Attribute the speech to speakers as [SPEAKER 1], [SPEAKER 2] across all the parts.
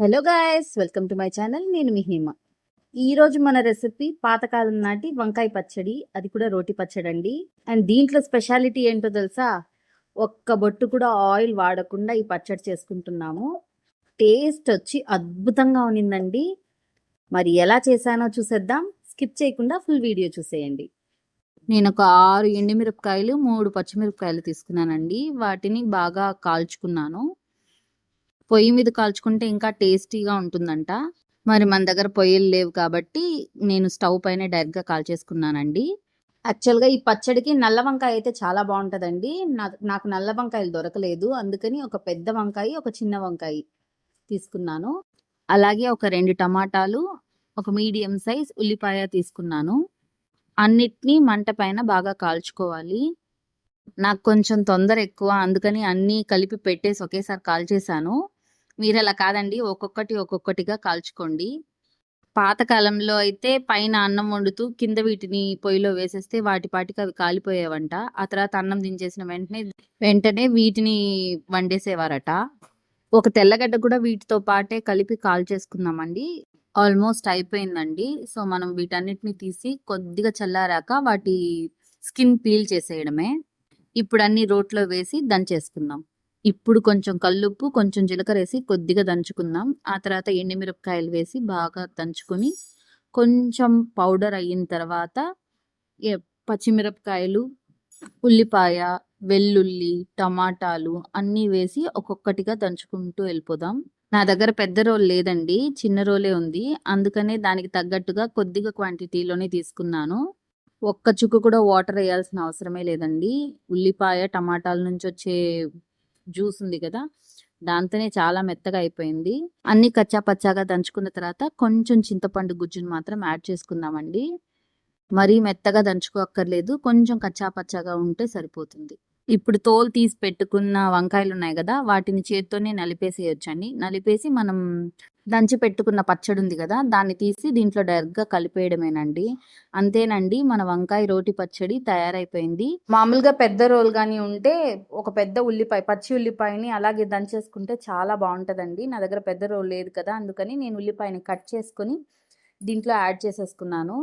[SPEAKER 1] Hello guys welcome to my channel నేను మీ హేమ. ఈరోజు మన రెసిపీ పాతకాలం నాటి వంకాయ పచ్చడి. అది కూడా రోటి పచ్చడి అండి. అండ్ దీంట్లో స్పెషాలిటీ ఏంటో తెలుసా? ఒక్క బొట్టు కూడా ఆయిల్ వాడకుండా ఈ పచ్చడి చేసుకుంటున్నాము. టేస్ట్ వచ్చి అద్భుతంగా ఉన్నిందండి. మరి ఎలా చేశానో చూసేద్దాం. స్కిప్ చేయకుండా ఫుల్ వీడియో చూసేయండి. నేను ఒక ఆరు ఎండుమిరపకాయలు మూడు పచ్చిమిరపకాయలు తీసుకున్నానండి. వాటిని బాగా కాల్చుకున్నాను. పొయ్యి మీద కాల్చుకుంటే ఇంకా టేస్టీగా ఉంటుందంట. మరి మన దగ్గర పొయ్యిలు లేవు కాబట్టి నేను స్టవ్ పైన డైరెక్ట్గా కాల్చేసుకున్నానండి. యాక్చువల్గా ఈ పచ్చడికి నల్ల వంకాయ అయితే చాలా బాగుంటుందండి. నాకు నల్ల వంకాయలు దొరకలేదు. అందుకని ఒక పెద్ద వంకాయ ఒక చిన్న వంకాయ తీసుకున్నాను. అలాగే ఒక రెండు టమాటాలు ఒక మీడియం సైజ్ ఉల్లిపాయ తీసుకున్నాను. అన్నిటినీ మంట పైన బాగా కాల్చుకోవాలి. నాకు కొంచెం తొందర ఎక్కువ అందుకని అన్నీ కలిపి పెట్టేసి ఒకేసారి కాల్చేశాను. మీరు అలా కాదండి. ఒక్కొక్కటి ఒక్కొక్కటిగా కాల్చుకోండి. పాతకాలంలో అయితే పైన అన్నం వండుతూ కింద వీటిని పొయ్యిలో వేసేస్తే వాటి పాటికి అవి కాలిపోయేవంట. ఆ తర్వాత అన్నం దించేసిన వెంటనే వెంటనే వీటిని వండేసేవారట. ఒక తెల్లగడ్డ కూడా వీటితో పాటే కలిపి కాల్ చేసుకుందామండి ఆల్మోస్ట్ అయిపోయిందండి. సో మనం వీటన్నిటిని తీసి కొద్దిగా చల్లారాక వాటి స్కిన్ పీల్ చేసేయడమే. ఇప్పుడు అన్ని రోట్లో వేసి దంచేసుకుందాం. ఇప్పుడు కొంచెం కల్లుప్పు కొంచెం జీలకర్ర వేసి కొద్దిగా దంచుకుందాం. ఆ తర్వాత ఎండుమిరపకాయలు వేసి బాగా దంచుకొని కొంచెం పౌడర్ అయిన తర్వాత ఏ- పచ్చిమిరపకాయలు ఉల్లిపాయ వెల్లుల్లి టమాటాలు అన్నీ వేసి ఒక్కొక్కటిగా దంచుకుంటూ వెళ్ళిపోదాం. నా దగ్గర పెద్ద రోల్ లేదండి చిన్న రోలే ఉంది. అందుకనే దానికి తగ్గట్టుగా కొద్దిగా క్వాంటిటీలోనే తీసుకున్నాను. ఒక్క చుక్క కూడా వాటర్ వేయాల్సిన అవసరమే లేదండి. ఉల్లిపాయ టమాటాల నుంచి వచ్చే జ్యూస్ ఉంది కదా దాంతోనే చాలా మెత్తగా అయిపోయింది. అన్ని కచ్చా పచ్చాగా దంచుకున్న తర్వాత కొంచెం చింతపండు గుజ్జును మాత్రం యాడ్ చేసుకుందామండి. మరీ మెత్తగా దంచుకోక్కర్లేదు కొంచెం కచ్చా పచ్చాగా ఉంటే సరిపోతుంది. ఇప్పుడు తోలు తీసి పెట్టుకున్న వంకాయలు ఉన్నాయి కదా వాటిని చేత్తోనే నలిపేసేయొచ్చండి. నలిపేసి మనం దంచి పెట్టుకున్న పచ్చడి ఉంది కదా దాన్ని తీసి దీంట్లో డైరెక్ట్గా కలిపేయడమేనండి. అంతేనండి మన వంకాయ రోటి పచ్చడి తయారైపోయింది. మామూలుగా పెద్ద రోల్ కానీ ఉంటే ఒక పెద్ద ఉల్లిపాయ పచ్చి ఉల్లిపాయని అలాగే దంచేసుకుంటే చాలా బాగుంటుందండి. నా దగ్గర పెద్ద రోల్ లేదు కదా అందుకని నేను ఉల్లిపాయని కట్ చేసుకొని దీంట్లో యాడ్ చేసేసుకున్నాను.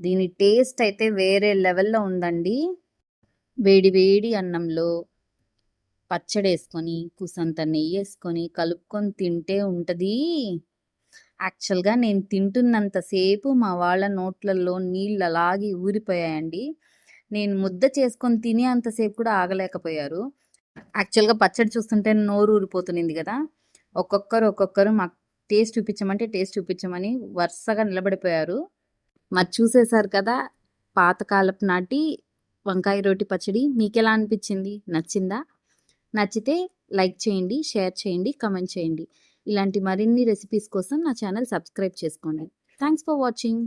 [SPEAKER 1] దీని టేస్ట్ అయితే వేరే లెవెల్లో ఉందండి. వేడి వేడి అన్నంలో పచ్చడి వేసుకొని కుసంత నెయ్యి వేసుకొని కలుపుకొని తింటే ఉంటుంది. యాక్చువల్గా నేను తింటున్నంతసేపు మా వాళ్ళ నోట్లలో నీళ్ళు అలాగే ఊరిపోయాయండి. నేను ముద్ద చేసుకొని తినే అంతసేపు కూడా ఆగలేకపోయారు. యాక్చువల్గా పచ్చడి చూస్తుంటే నోరు ఊరిపోతుంది కదా. ఒక్కొక్కరు ఒక్కొక్కరు మాకు టేస్ట్ చూపించమంటే టేస్ట్ చూపించమని వరుసగా నిలబడిపోయారు. మరి చూసేశారు కదా పాతకాలపు నాటి వంకాయ రోటి పచ్చడి మీకు ఎలా అనిపించింది? నచ్చిందా? నచ్చితే లైక్ చేయండి షేర్ చేయండి కమెంట్ చేయండి. ఇలాంటి మరిన్ని రెసిపీస్ కోసం నా ఛానల్ సబ్స్క్రైబ్ చేసుకోండి. Thanks for watching.